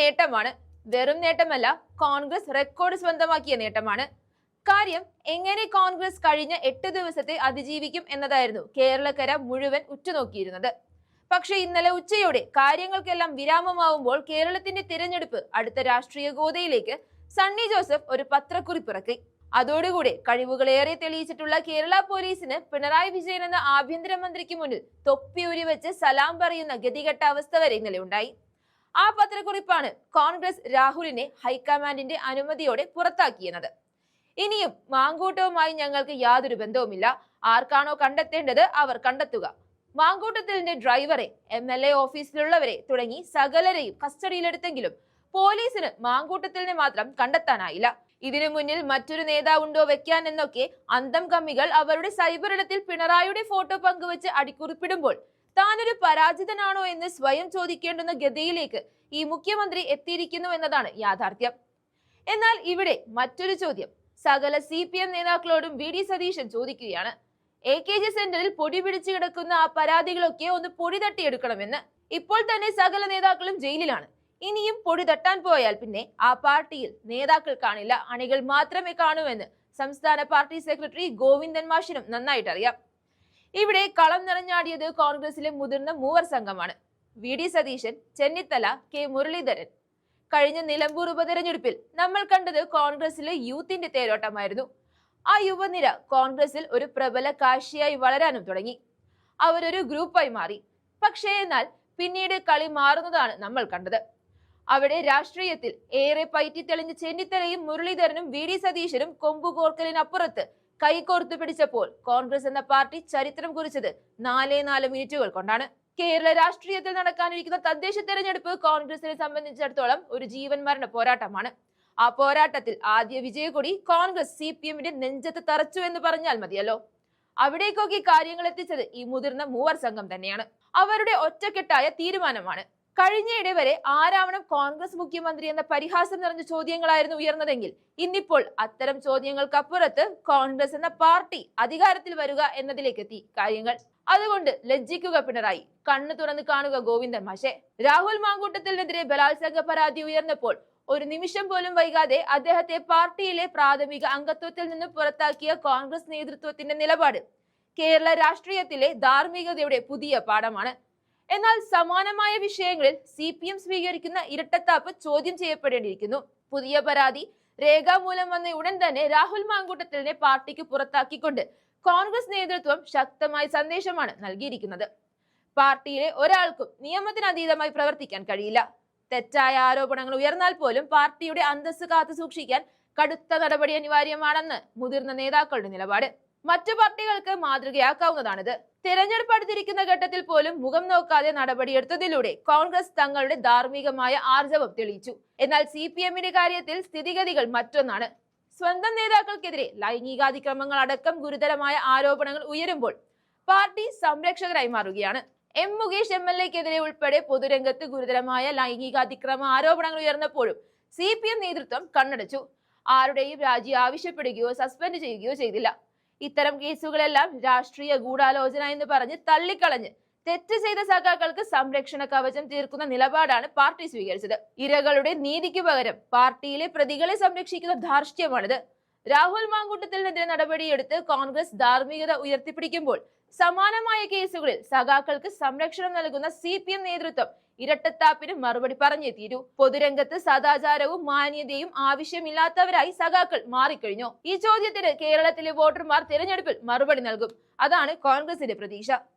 നേട്ടമാണ്. വെറും നേട്ടമല്ല കോൺഗ്രസ് റെക്കോർഡ് സ്വന്തമാക്കിയ നേട്ടമാണ്. കാര്യം എങ്ങനെ കോൺഗ്രസ് കഴിഞ്ഞ എട്ട് ദിവസത്തെ അതിജീവിക്കും എന്നതായിരുന്നു കേരളക്കര മുഴുവൻ ഉറ്റുനോക്കിയിരുന്നത്. പക്ഷെ ഇന്നലെ ഉച്ചയോടെ കാര്യങ്ങൾക്കെല്ലാം വിരാമമാവുമ്പോൾ കേരളത്തിന്റെ തിരഞ്ഞെടുപ്പ് അടുത്ത രാഷ്ട്രീയ ഗോതയിലേക്ക് സണ്ണി ജോസഫ് ഒരു പത്രക്കുറിപ്പിറക്കി. അതോടുകൂടി കഴിവുകളേറെ തെളിയിച്ചിട്ടുള്ള കേരള പോലീസിന് പിണറായി വിജയൻ എന്ന ആഭ്യന്തരമന്ത്രിക്ക് മുന്നിൽ തൊപ്പിയൂരി വെച്ച് സലാം പറയുന്ന ഗതികെട്ട അവസ്ഥ വരെ ഇന്നലെ ഉണ്ടായി. ആ പത്രക്കുറിപ്പാണ് കോൺഗ്രസ് രാഹുലിനെ ഹൈക്കമാൻഡിന്റെ അനുമതിയോടെ പുറത്താക്കിയത് ഇനിയും മാങ്കൂട്ടവുമായി ഞങ്ങൾക്ക് യാതൊരു ബന്ധവുമില്ല. ആർക്കാണോ കണ്ടെത്തേണ്ടത് അവർ കണ്ടെത്തുക. മാങ്കൂട്ടത്തിലിന്റെ ഡ്രൈവറെ എം എൽ എ ഓഫീസിലുള്ളവരെ തുടങ്ങി സകലരെയും കസ്റ്റഡിയിലെടുത്തെങ്കിലും പോലീസിന് മാങ്കൂട്ടത്തിലിനെ മാത്രം കണ്ടെത്താനായില്ല. ഇതിനു മുന്നിൽ മറ്റൊരു നേതാവുണ്ടോ വെക്കാൻ എന്നൊക്കെ അന്തം കമ്മികൾ അവരുടെ സൈബറിടത്തിൽ പിണറായിയുടെ ഫോട്ടോ പങ്കുവച്ച് അടിക്കുറിപ്പിടുമ്പോൾ താനൊരു പരാജിതനാണോ എന്ന് സ്വയം ചോദിക്കേണ്ടുന്ന ഗതിയിലേക്ക് ഈ മുഖ്യമന്ത്രി എത്തിയിരിക്കുന്നു എന്നതാണ് യാഥാർത്ഥ്യം. എന്നാൽ ഇവിടെ മറ്റൊരു ചോദ്യം. സകല സി പി എം നേതാക്കളോടും വി ഡി സതീശൻ ചോദിക്കുകയാണ്. എ കെ ജി സെന്ററിൽ പൊടി പിടിച്ചു കിടക്കുന്ന ആ പരാതികളൊക്കെ ഒന്ന് പൊടി തട്ടിയെടുക്കണമെന്ന്. ഇപ്പോൾ തന്നെ സകല നേതാക്കളും ജയിലിലാണ്. ഇനിയും പൊടി തട്ടാൻ പോയാൽ പിന്നെ ആ പാർട്ടിയിൽ നേതാക്കൾ കാണില്ല അണികൾ മാത്രമേ കാണൂ എന്ന് സംസ്ഥാന പാർട്ടി സെക്രട്ടറി ഗോവിന്ദൻ മാഷിനും നന്നായിട്ട് അറിയാം ഇവിടെ കളം നിറഞ്ഞാടിയത് കോൺഗ്രസിലെ മുതിർന്ന മൂവർ സംഘമാണ്. V. D. Satheesan Chennithala K. Muraleedharan. കഴിഞ്ഞ നിലമ്പൂർ ഉപതെരഞ്ഞെടുപ്പിൽ നമ്മൾ കണ്ടത് കോൺഗ്രസിലെ യൂത്തിന്റെ തേരോട്ടമായിരുന്നു. ആ യുവനിര കോൺഗ്രസിൽ ഒരു പ്രബല കാശിയായി വളരാനും തുടങ്ങി. അവരൊരു ഗ്രൂപ്പായി മാറി. പക്ഷേ എന്നാൽ പിന്നീട് കളി മാറുന്നതാണ് നമ്മൾ കണ്ടത്. അവിടെ രാഷ്ട്രീയത്തിൽ ഏറെ പയറ്റി തെളിഞ്ഞ ചെന്നിത്തലയും മുരളീധരനും വി. ഡി. സതീശനും കൊമ്പുകോർക്കലിനപ്പുറത്ത് കൈകോർത്തു പിടിച്ചപ്പോൾ കോൺഗ്രസ് എന്ന പാർട്ടി ചരിത്രം കുറിച്ചത് നാലേ നാല് മിനിറ്റുകൾ കൊണ്ടാണ്. കേരള രാഷ്ട്രീയത്തിൽ നടക്കാനിരിക്കുന്ന തദ്ദേശ തെരഞ്ഞെടുപ്പ് കോൺഗ്രസിനെ സംബന്ധിച്ചിടത്തോളം ഒരു ജീവൻ മരണ പോരാട്ടമാണ്. ആ പോരാട്ടത്തിൽ ആദ്യ വിജയക്കൊടി കോൺഗ്രസ് സി പി എമ്മിന്റെ നെഞ്ചത്ത് തറച്ചു എന്ന് പറഞ്ഞാൽ മതിയല്ലോ. അവിടേക്കൊക്കെ കാര്യങ്ങൾ എത്തിച്ചത് ഈ മുതിർന്ന മൂവർ സംഘം തന്നെയാണ്. അവരുടെ ഒറ്റക്കെട്ടായ തീരുമാനമാണ്. കഴിഞ്ഞയിടെ വരെ ആരാവണം കോൺഗ്രസ് മുഖ്യമന്ത്രി എന്ന പരിഹാസം നിറഞ്ഞ ചോദ്യങ്ങളായിരുന്നു ഉയർന്നതെങ്കിൽ ഇന്നിപ്പോൾ അത്തരം ചോദ്യങ്ങൾക്കപ്പുറത്ത് കോൺഗ്രസ് എന്ന പാർട്ടി അധികാരത്തിൽ വരിക എന്നതിലേക്ക് എത്തി കാര്യങ്ങൾ. അതുകൊണ്ട് ലജ്ജിക്കുക പിണറായി. കണ്ണു തുറന്ന് കാണുക ഗോവിന്ദൻ മാഷെ. രാഹുൽ മാങ്കൂട്ടത്തിനെതിരെ ബലാത്സംഗ പരാതി ഉയർന്നപ്പോൾ ഒരു നിമിഷം പോലും വൈകാതെ അദ്ദേഹത്തെ പാർട്ടിയിലെ പ്രാഥമിക അംഗത്വത്തിൽ നിന്ന് പുറത്താക്കിയ കോൺഗ്രസ് നേതൃത്വത്തിന്റെ നിലപാട് കേരള രാഷ്ട്രീയത്തിലെ ധാർമ്മികതയുടെ പുതിയ പാഠമാണ്. എന്നാൽ സമാനമായ വിഷയങ്ങളിൽ സി പി എം സ്വീകരിക്കുന്ന ഇരട്ടത്താപ്പ് ചോദ്യം ചെയ്യപ്പെടേണ്ടിയിരിക്കുന്നു. പുതിയ പരാതി രേഖാമൂലം വന്ന ഉടൻ തന്നെ രാഹുൽ മാങ്കൂട്ടത്തിലിനെ പാർട്ടിക്ക് പുറത്താക്കിക്കൊണ്ട് കോൺഗ്രസ് നേതൃത്വം ശക്തമായ സന്ദേശമാണ് നൽകിയിരിക്കുന്നത്. പാർട്ടിയിലെ ഒരാൾക്കും നിയമത്തിനതീതമായി പ്രവർത്തിക്കാൻ കഴിയില്ല. തെറ്റായ ആരോപണങ്ങൾ ഉയർന്നാൽ പോലും പാർട്ടിയുടെ അന്തസ്സ് കാത്തു സൂക്ഷിക്കാൻ കടുത്ത നടപടി അനിവാര്യമാണെന്ന് മുതിർന്ന നേതാക്കളുടെ നിലപാട്. മറ്റു പാർട്ടികൾക്ക് മാതൃകയാക്കാവുന്നതാണിത്. തെരഞ്ഞെടുപ്പ് അടുത്തിരിക്കുന്ന ഘട്ടത്തിൽ പോലും മുഖം നോക്കാതെ നടപടിയെടുത്തതിലൂടെ കോൺഗ്രസ് തങ്ങളുടെ ധാർമ്മികമായ ആർജവം തെളിയിച്ചു. എന്നാൽ സി പി എമ്മിന്റെ കാര്യത്തിൽ സ്ഥിതിഗതികൾ മറ്റൊന്നാണ്. സ്വന്തം നേതാക്കൾക്കെതിരെ ലൈംഗികാതിക്രമങ്ങൾ അടക്കം ഗുരുതരമായ ആരോപണങ്ങൾ ഉയരുമ്പോൾ പാർട്ടി സംരക്ഷകരായി മാറുകയാണ്. എം മുകേഷ് എം എൽ എക്കെതിരെ ഉൾപ്പെടെ പൊതുരംഗത്ത് ഗുരുതരമായ ലൈംഗികാതിക്രമ ആരോപണങ്ങൾ ഉയർന്നപ്പോഴും സി പി എം നേതൃത്വം കണ്ണടച്ചു. ആരുടെയും രാജി ആവശ്യപ്പെടുകയോ സസ്പെൻഡ് ചെയ്യുകയോ ചെയ്തില്ല. ഇത്തരം കേസുകളെല്ലാം രാഷ്ട്രീയ ഗൂഢാലോചന എന്ന് പറഞ്ഞ് തള്ളിക്കളഞ്ഞ് തെറ്റ് ചെയ്ത സഖാക്കൾക്ക് സംരക്ഷണ കവചം തീർക്കുന്ന നിലപാടാണ് പാർട്ടി സ്വീകരിച്ചത്. ഇരകളുടെ നീതിക്ക് പകരം പാർട്ടിയിലെ പ്രതികളെ സംരക്ഷിക്കുന്ന ധാർഷ്ട്യമാണിത്. രാഹുൽ മാങ്കൂട്ടത്തിനെതിരെ നടപടിയെടുത്ത് കോൺഗ്രസ് ധാർമ്മികത ഉയർത്തിപ്പിടിക്കുമ്പോൾ സമാനമായ കേസുകളിൽ സഖാക്കൾക്ക് സംരക്ഷണം നൽകുന്ന സി പി എം നേതൃത്വം ഇരട്ടത്താപ്പിന് മറുപടി പറഞ്ഞേ തീരൂ. പൊതുരംഗത്ത് സദാചാരവും മാന്യതയും ആവശ്യമില്ലാത്തവരായി സഖാക്കൾ മാറിക്കഴിഞ്ഞു. ഈ ചോദ്യത്തിന് കേരളത്തിലെ വോട്ടർമാർ തിരഞ്ഞെടുപ്പിൽ മറുപടി നൽകും. അതാണ് കോൺഗ്രസിന്റെ പ്രതീക്ഷ.